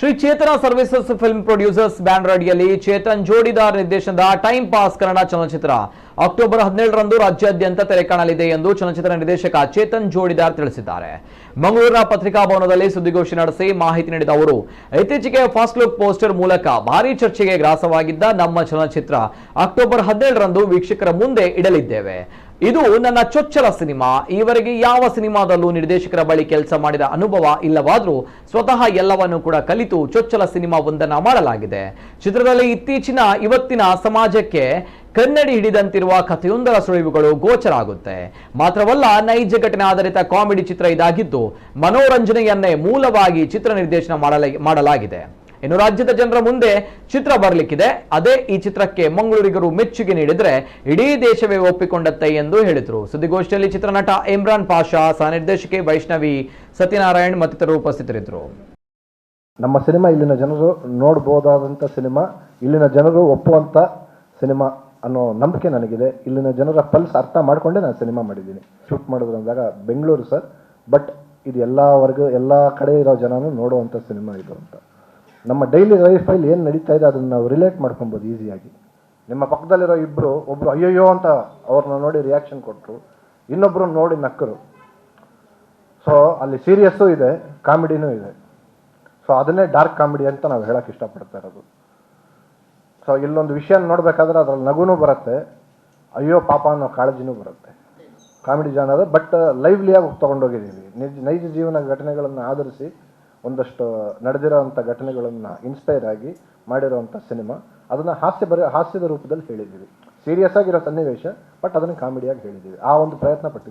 Shri Chetana Services Film Producers banner ಅಡಿಯಲ್ಲಿ ಚೇತನ್ ಜೋಡಿದಾರ್ ನಿರ್ದೇಶನದ time pass Kannada ಚಲನಚಿತ್ರ. ಅಕ್ಟೋಬರ್ ಹದಿನೇಳರಂದು ರಾಜ್ಯಾದ್ಯಂತ ತೆರೆ ಕಾಣಲಿದೆ ಎಂದು ಚಲನಚಿತ್ರ ನಿರ್ದೇಶಕ ಚೇತನ್ ಜೋಡಿದಾರ್ ತಿಳಿಸಿದ್ದಾರೆ. ಮಂಗಳೂರಿನ ಪತ್ರಿಕಾ ಭವನದಲ್ಲಿ ಸುದ್ದಿಗೋಷ್ಠಿ ನಡೆಸಿ ಮಾಹಿತಿ ನೀಡಿದ ಅವರು, ಇತ್ತೀಚೆಗೆ ಫಸ್ಟ್ ಲುಕ್ ಪೋಸ್ಟರ್ ಮೂಲಕ ಭಾರೀ ಚರ್ಚೆಗೆ ಗ್ರಾಸವಾಗಿದ್ದ ನಮ್ಮ ಚಲನಚಿತ್ರ ಅಕ್ಟೋಬರ್ ಹದಿನೇಳರಂದು ವೀಕ್ಷಕರ ಮುಂದೆ ಇಡಲಿದ್ದೇವೆ. ಇದು ನನ್ನ ಚೊಚ್ಚಲ ಸಿನಿಮಾ. ಈವರೆಗೆ ಯಾವ ಸಿನಿಮಾದಲ್ಲೂ ನಿರ್ದೇಶಕರ ಬಳಿ ಕೆಲಸ ಮಾಡಿದ ಅನುಭವ ಇಲ್ಲವಾದರೂ ಸ್ವತಃ ಎಲ್ಲವನ್ನು ಕೂಡ ಕಲಿತು ಚೊಚ್ಚಲ ಸಿನಿಮಾ ಒಂದನ್ನ ಮಾಡಲಾಗಿದೆ. ಚಿತ್ರದಲ್ಲಿ ಇತ್ತೀಚಿನ ಇವತ್ತಿನ ಸಮಾಜಕ್ಕೆ ಕನ್ನಡಿ ಹಿಡಿದಂತಿರುವ ಕಥೆಯೊಂದರ ಸುಳಿವುಗಳು ಗೋಚರ ಆಗುತ್ತೆ ಮಾತ್ರವಲ್ಲ, ನೈಜ ಘಟನೆ ಆಧಾರಿತ ಕಾಮಿಡಿ ಚಿತ್ರ ಇದಾಗಿದ್ದು, ಮನೋರಂಜನೆಯನ್ನೇ ಮೂಲವಾಗಿ ಚಿತ್ರ ನಿರ್ದೇಶನ ಮಾಡಲ- ಮಾಡಲಾಗಿದೆ. ಇನ್ನು ರಾಜ್ಯದ ಜನರ ಮುಂದೆ ಚಿತ್ರ ಬರಲಿಕ್ಕಿದೆ. ಅದೇ ಈ ಚಿತ್ರಕ್ಕೆ ಮಂಗಳೂರಿಗರು ಮೆಚ್ಚುಗೆ ನೀಡಿದ್ರೆ ಇಡೀ ದೇಶವೇ ಒಪ್ಪಿಕೊಂಡತ್ತೆ ಎಂದು ಹೇಳಿದರು. ಸುದ್ದಿಗೋಷ್ಠಿಯಲ್ಲಿ ಚಿತ್ರನಟ ಇಮ್ರಾನ್ ಪಾಷಾ ಸಹ ನಿರ್ದೇಶಕಿ ವೈಷ್ಣವಿ, ಸತ್ಯನಾರಾಯಣ್ ಮತ್ತಿತರರು ಉಪಸ್ಥಿತರಿದ್ದರು. ನಮ್ಮ ಸಿನಿಮಾ ಇಲ್ಲಿನ ಜನರು ನೋಡ್ಬೋದಾದಂಥ ಸಿನಿಮಾ, ಇಲ್ಲಿನ ಜನರು ಒಪ್ಪುವಂಥ ಸಿನಿಮಾ ಅನ್ನೋ ನಂಬಿಕೆ ನನಗಿದೆ. ಇಲ್ಲಿನ ಜನರ ಪಲ್ಸ್ ಅರ್ಥ ಮಾಡಿಕೊಂಡೇ ನಾನು ಸಿನಿಮಾ ಮಾಡಿದ್ದೀನಿ. ಶೂಟ್ ಮಾಡಿದ್ರು ಅಂದಾಗ ಬೆಂಗಳೂರು ಸರ್, ಬಟ್ ಇದು ಎಲ್ಲ ವರ್ಗ, ಎಲ್ಲ ಕಡೆ ಇರೋ ಜನನೂ ನೋಡುವಂಥ ಸಿನಿಮಾ ಇದು ಅಂತ. ನಮ್ಮ ಡೈಲಿ ಲೈಫಲ್ಲಿ ಏನು ನಡೀತಾ ಇದೆ ಅದನ್ನು ನಾವು ರಿಲೇಟ್ ಮಾಡ್ಕೊಬೋದು ಈಸಿಯಾಗಿ ನಿಮ್ಮ ಪಕ್ಕದಲ್ಲಿರೋ ಇಬ್ಬರು ಒಬ್ಬರು ಅಯ್ಯಯ್ಯೋ ಅಂತ ಅವ್ರನ್ನ ನೋಡಿ ರಿಯಾಕ್ಷನ್ ಕೊಟ್ಟರು ಇನ್ನೊಬ್ಬರು ನೋಡಿ ನಕ್ಕರು. ಸೊ ಅಲ್ಲಿ ಸೀರಿಯಸ್ಸು ಇದೆ, ಕಾಮಿಡಿನೂ ಇದೆ. ಸೊ ಅದನ್ನೇ ಡಾರ್ಕ್ ಕಾಮಿಡಿ ಅಂತ ನಾವು ಹೇಳೋಕೆ ಇಷ್ಟಪಡ್ತಾ ಇರೋದು. ಸೊ ಇಲ್ಲೊಂದು ವಿಷಯ ನೋಡಬೇಕಾದ್ರೆ ಅದ್ರಲ್ಲಿ ನಗುನೂ ಬರುತ್ತೆ, ಅಯ್ಯೋ ಪಾಪ ಅನ್ನೋ ಕಾಳಜಿನೂ ಬರುತ್ತೆ. ಕಾಮಿಡಿ ಜಾನರ್ ಬಟ್ ಲೈವ್ಲಿಯಾಗಿ ತೊಗೊಂಡೋಗಿದ್ದೀವಿ. ನಿಜ, ನೈಜ ಜೀವನ ಘಟನೆಗಳನ್ನು ಆಧರಿಸಿ ಒಂದಷ್ಟು ನಡೆದಿರೋವಂಥ ಘಟನೆಗಳನ್ನು ಇನ್ಸ್ಪೈರ್ ಆಗಿ ಮಾಡಿರೋವಂಥ ಸಿನಿಮಾ ಅದನ್ನು ಹಾಸ್ಯ ಬರ, ಹಾಸ್ಯದ ರೂಪದಲ್ಲಿ ಹೇಳಿದ್ದೀವಿ. ಸೀರಿಯಸ್ ಆಗಿರೋ ಸನ್ನಿವೇಶ ಬಟ್ ಅದನ್ನು ಕಾಮಿಡಿಯಾಗಿ ಹೇಳಿದ್ದೀವಿ. ಆ ಒಂದು ಪ್ರಯತ್ನ ಪಟ್ಟಿದ್ದೀವಿ.